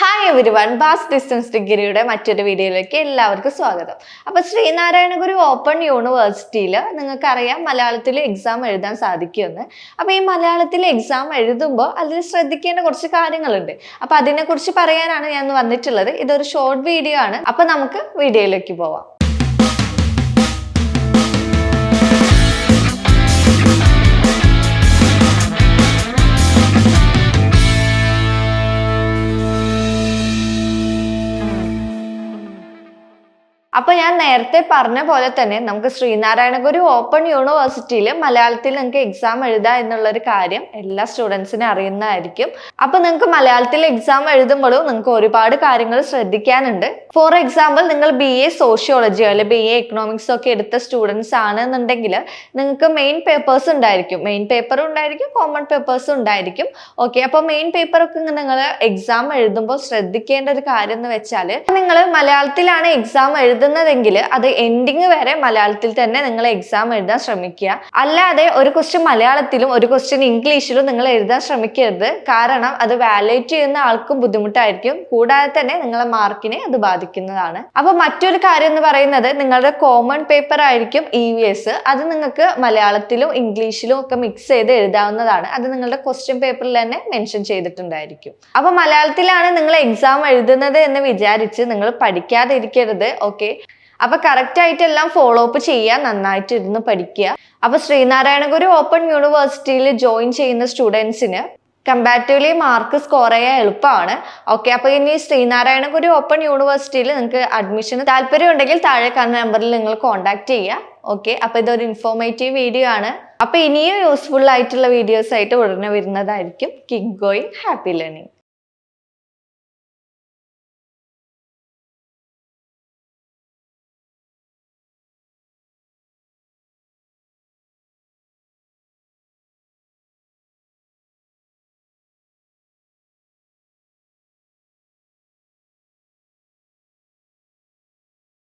Hi everyone ബാസ് distance ഡിഗ്രിയുടെ മറ്റൊരു വീഡിയോയിലേക്ക് എല്ലാവർക്കും സ്വാഗതം. അപ്പോൾ ശ്രീനാരായണ ഗുരു ഓപ്പൺ യൂണിവേഴ്സിറ്റിയിൽ നിങ്ങൾക്കറിയാം മലയാളത്തിൽ എക്സാം എഴുതാൻ സാധിക്കുമെന്ന്. അപ്പോൾ ഈ മലയാളത്തിൽ എക്സാം എഴുതുമ്പോൾ അതിൽ ശ്രദ്ധിക്കേണ്ട കുറച്ച് കാര്യങ്ങളുണ്ട്. അപ്പോൾ അതിനെക്കുറിച്ച് പറയാനാണ് ഞാൻ വന്നിട്ടുള്ളത്. ഇതൊരു ഷോർട്ട് വീഡിയോ ആണ്. അപ്പോൾ നമുക്ക് വീഡിയോയിലേക്ക് പോവാം. അപ്പൊ ഞാൻ നേരത്തെ പറഞ്ഞ പോലെ തന്നെ നമുക്ക് ശ്രീനാരായണഗുരു ഓപ്പൺ യൂണിവേഴ്സിറ്റിയിൽ മലയാളത്തിൽ നിങ്ങൾക്ക് എക്സാം എഴുതുക എന്നുള്ള ഒരു കാര്യം എല്ലാ സ്റ്റുഡൻസിനും അറിയുന്നതായിരിക്കും. അപ്പൊ നിങ്ങൾക്ക് മലയാളത്തിൽ എക്സാം എഴുതുമ്പോഴും നിങ്ങൾക്ക് ഒരുപാട് കാര്യങ്ങൾ ശ്രദ്ധിക്കാനുണ്ട്. ഫോർ എക്സാമ്പിൾ നിങ്ങൾ ബി എ സോഷ്യോളജി അല്ലെ ബി എ എക്കണോമിക്സ് ഒക്കെ എടുത്ത സ്റ്റുഡൻസ് ആണെന്നുണ്ടെങ്കിൽ നിങ്ങൾക്ക് മെയിൻ പേപ്പേഴ്സ് ഉണ്ടായിരിക്കും. മെയിൻ പേപ്പറും ഉണ്ടായിരിക്കും കോമൺ പേപ്പേഴ്സും ഉണ്ടായിരിക്കും. ഓക്കെ അപ്പോൾ മെയിൻ പേപ്പറൊക്കെ നിങ്ങൾ എക്സാം എഴുതുമ്പോൾ ശ്രദ്ധിക്കേണ്ട ഒരു കാര്യം എന്ന് വെച്ചാൽ നിങ്ങൾ മലയാളത്തിലാണ് എക്സാം എഴുതുന്നതെങ്കിൽ അത് എൻഡിങ് വരെ മലയാളത്തിൽ തന്നെ നിങ്ങൾ എക്സാം എഴുതാൻ ശ്രമിക്കുക. അല്ലാതെ ഒരു ക്വസ്റ്റ്യൻ മലയാളത്തിലും ഒരു ക്വസ്റ്റ്യൻ ഇംഗ്ലീഷിലും നിങ്ങൾ എഴുതാൻ ശ്രമിക്കരുത്. കാരണം അത് വാലേറ്റ് ചെയ്യുന്ന ആൾക്കും ബുദ്ധിമുട്ടായിരിക്കും. കൂടാതെ തന്നെ നിങ്ങളെ മാർക്കിനെ അത് ബാധിക്കുന്നതാണ്. അപ്പൊ മറ്റൊരു കാര്യം എന്ന് പറയുന്നത് നിങ്ങളുടെ കോമൺ പേപ്പർ ആയിരിക്കും ഇ വി എസ് അത് നിങ്ങൾക്ക് മലയാളത്തിലും ഇംഗ്ലീഷിലും ഒക്കെ മിക്സ് ചെയ്ത് എഴുതാവുന്നതാണ്. അത് നിങ്ങളുടെ ക്വസ്റ്റ്യൻ പേപ്പറിൽ തന്നെ മെൻഷൻ ചെയ്തിട്ടുണ്ടായിരിക്കും. അപ്പൊ മലയാളത്തിലാണ് നിങ്ങൾ എക്സാം എഴുതുന്നത് എന്ന് വിചാരിച്ച് നിങ്ങൾ പഠിക്കാതെ ഇരിക്കരുത് ഓക്കെ അപ്പൊ കറക്റ്റ് ആയിട്ട് എല്ലാം ഫോളോ അപ്പ് ചെയ്യാൻ നന്നായിട്ട് ഇരുന്ന് പഠിക്കുക അപ്പൊ ശ്രീനാരായണ ഗുരു ഓപ്പൺ യൂണിവേഴ്സിറ്റിയിൽ ജോയിൻ ചെയ്യുന്ന സ്റ്റുഡൻസിന് കമ്പാരിറ്റീവ്ലി മാർക്ക് സ്കോർ ചെയ്യാൻ എളുപ്പമാണ്. ഓക്കെ അപ്പോൾ ഇനി ശ്രീനാരായണ ഗുരു ഓപ്പൺ യൂണിവേഴ്സിറ്റിയിൽ നിങ്ങൾക്ക് അഡ്മിഷൻ താല്പര്യം ഉണ്ടെങ്കിൽ താഴെ കാണുന്ന നമ്പറിൽ നിങ്ങൾ കോൺടാക്ട് ചെയ്യുക ഓക്കെ അപ്പോൾ ഇതൊരു ഇൻഫോർമേറ്റീവ് വീഡിയോ ആണ്. അപ്പോൾ ഇനിയും യൂസ്ഫുൾ ആയിട്ടുള്ള വീഡിയോസ് ആയിട്ട് ഉടനെ വരുന്നതായിരിക്കും. King going happy learning